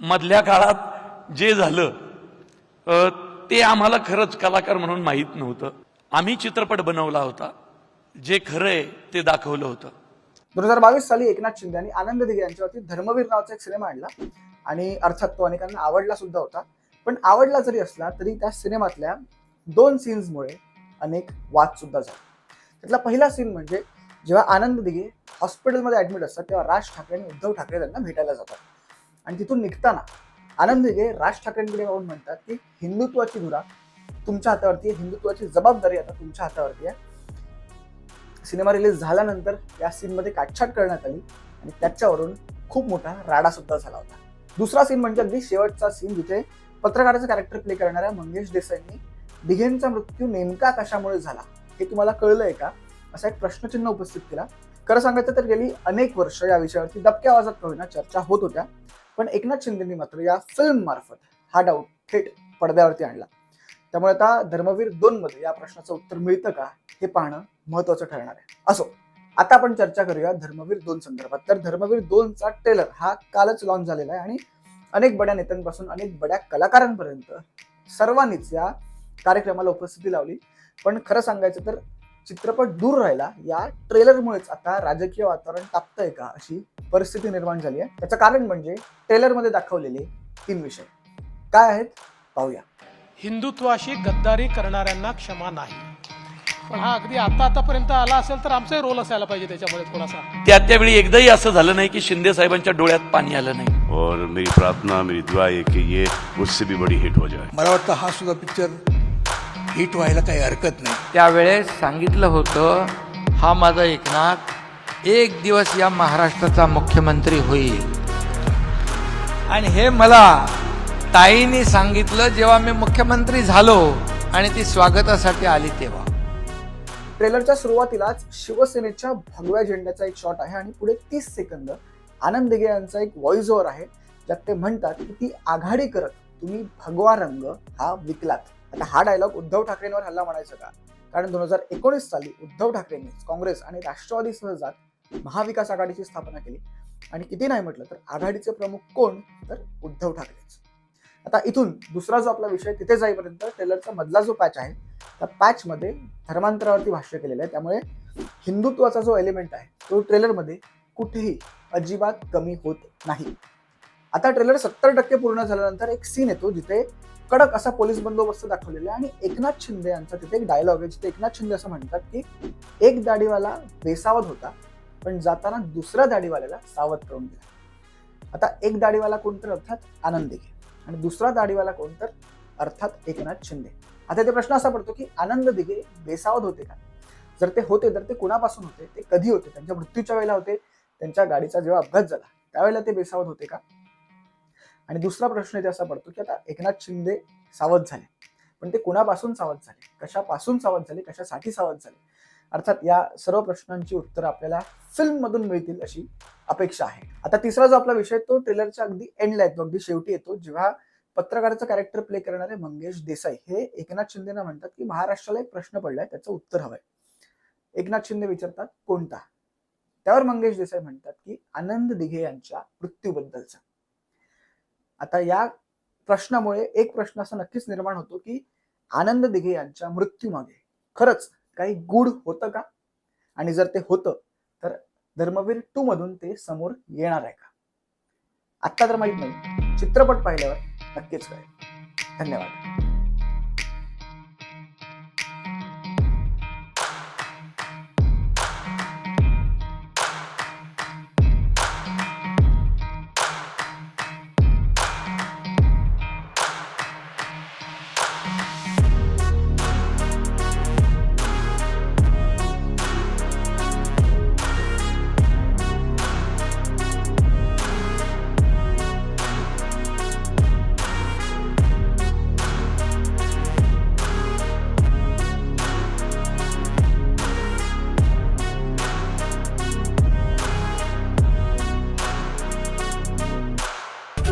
मधल्या काळात जे झालं ते आम्हाला खरंच कलाकार म्हणून माहीत नव्हतं. आम्ही चित्रपट बनवला होता. जे खरं आहे ते दाखवलं होतं. दोन हजार बावीस साली एकनाथ शिंदे आणि आनंद दिघे यांच्यावरती धर्मवीर नावाचा एक सिनेमा आणला. आणि अर्थात तो अनेकांना आवडला सुद्धा होता. पण आवडला जरी असला तरी त्या सिनेमातल्या दोन सीन्समुळे अनेक वाद सुद्धा झाला. त्यातला पहिला सीन म्हणजे जेव्हा आनंद दिघे हॉस्पिटलमध्ये ऍडमिट असतात तेव्हा राज ठाकरे आणि उद्धव ठाकरे त्यांना भेटायला जातात. आणि तिथून निघताना आनंद दिघे राज ठाकरेंकडे पाहून म्हणतात की हिंदुत्वाची धुरा तुमच्या हातावरती आहे. हिंदुत्वाची जबाबदारी आता तुमच्या हातावरती आहे. सिनेमा रिलीज झाल्यानंतर या सीनमध्ये काटछाट करण्यात आली आणि त्याच्यावरून खूप मोठा राडा सुद्धा झाला होता. दुसरा सीन म्हणजे अगदी शेवटचा सीन जिथे पत्रकाराचं कॅरेक्टर प्ले करणाऱ्या मंगेश देसाईंनी दिघेंचा मृत्यू नेमका कशामुळे झाला हे तुम्हाला कळलंय का? असा एक प्रश्नचिन्ह उपस्थित केला. खरं सांगायचं तर गेली अनेक वर्ष या विषयावरती दबक्या आवाजात का होईना चर्चा होत होत्या. पण एकनाथ शिंदेनी मात्र या फिल्म मार्फत हा डाऊट थेट पडद्यावरती आणला. त्यामुळे आता धर्मवीर दोन मध्ये या प्रश्नाचं उत्तर मिळतं का हे पाहणं महत्वाचं ठरणार आहे. असो आता आपण चर्चा करूया धर्मवीर दोन संदर्भात. तर धर्मवीर दोनचा ट्रेलर हा कालच लॉन्च झालेला आहे आणि अनेक बड्या नेत्यांपासून अनेक बड्या कलाकारांपर्यंत सर्वांनीच या कार्यक्रमाला उपस्थिती लावली. पण खरं सांगायचं तर चित्रपट दूर राहिला. या ट्रेलरमुळेच आता राजकीय वातावरण तापतंय का अशी परिस्थिती निर्माण झाली आहे. त्याचं कारण म्हणजे ट्रेलरमध्ये दाखवलेले तीन विषय. काय आहेत? पाहूया. हिंदुत्वाशी गद्दारी करणाऱ्यांना क्षमा नाही. पण हा अगदी आता आतापर्यंत आला असेल तर आमचाही रोल असायला पाहिजे त्याच्यामध्ये थोडासा. त्या त्यावेळी एकदाही असं झालं नाही की शिंदे साहेबांच्या डोळ्यात पाणी आलं नाही. और मेरी प्रार्थना मेरी दुआ है कि ये उससे भी बड़ी हिट हो जाए। मला वाटतं हा सुद्धा पिक्चर हिट व्हायला काही हरकत नाही. त्यावेळेस सांगितलं होतं हा माझा एकनाथ एक दिवस या महाराष्ट्राचा मुख्यमंत्री होईल. आणि हे मला ताईने सांगितलं जेव्हा मी मुख्यमंत्री झालो आणि ती स्वागतासाठी आली तेव्हा. ट्रेलरच्या सुरुवातीलाच शिवसेनेच्या भगव्या झेंड्याचा एक शॉट आहे आणि पुढे तीस सेकंद आनंद दिघे यांचा एक व्हॉइस ओव्हर आहे ज्यात ते म्हणतात की ती आघाडी करत तुम्ही भगवा रंग हा विकलात. आता हा डायलॉग उद्धव ठाकरेंवर हल्ला म्हणायचा का? कारण दोन हजार एकोणीस साली उद्धव ठाकरेंनी काँग्रेस आणि राष्ट्रवादीसह जात महाविकास आघाडीची स्थापना केली. आणि किती नाही म्हटलं तर आघाडीचे प्रमुख कोण? तर उद्धव ठाकरेच. आता इथून दुसरा जो आपला विषय तिथे जाईपर्यंत टेलरचा मधला जो पॅच आहे त्या पॅचमध्ये धर्मांतरावरती भाष्य केलेलं आहे. त्यामुळे हिंदुत्वाचा जो एलिमेंट आहे तो ट्रेलरमध्ये कुठेही अजिबात कमी होत नाही. आता ट्रेलर सत्तर टक्के पूर्ण झाल्यानंतर एक सीन येतो जिथे कडक असा पोलीस बंदोबस्त दाखवलेला आहे. आणि एकनाथ शिंदे यांचा तिथे एक डायलॉग आहे जिथे एकनाथ शिंदे असं म्हणतात की एक दाढीवाला बेसावत होता. पण जाताना दुसऱ्या दाढीवाल्याला सावध करून दिला आता एक दाढीवाला कोण तर अर्थात आनंद दिघे आणि दुसरा दाढीवाला कोण तर अर्थात एकनाथ शिंदे. आता ते प्रश्न असा पडतो की आनंद दिघे बेसावध होते का? जर ते होते तर ते कुणापासून होते? ते कधी होते? त्यांच्या मृत्यूच्या वेळेला होते त्यांच्या गाडीचा जेव्हा अपघात झाला त्यावेळेला ते बेसावध होते का? आणि दुसरा प्रश्न इथे असा पडतो की आता एकनाथ शिंदे सावध झाले. पण ते कुणापासून सावध झाले? कशापासून सावध झाले? कशासाठी सावध झाले? अर्थात या सर्व प्रश्नांची उत्तरं आपल्याला फिल्म मधून मिळतील अशी अपेक्षा आहे. आता तिसरा जो आपला विषय तो ट्रेलरच्या अगदी एंडला येतो अगदी शेवटी येतो जेव्हा पत्रकाराचं कॅरेक्टर प्ले करणारे मंगेश देसाई हे एकनाथ शिंदेना म्हणतात की महाराष्ट्राला एक प्रश्न पडलाय त्याचं उत्तर हवंय. एकनाथ शिंदे विचारतात कोणता? त्यावर मंगेश देसाई म्हणतात की आनंद दिघे यांच्या मृत्यूबद्दलचा. आता या प्रश्नामुळे एक प्रश्न असा नक्कीच निर्माण होतो की आनंद दिघे यांच्या मृत्यूमागे. खरंच काही गुढ होतं का? आणि जर ते होतं तर धर्मवीर टू मधून ते समोर येणार आहे का? आत्ता तर माहीत नाही. चित्रपट पाहिल्यावर नक्कीच कळेल. धन्यवाद.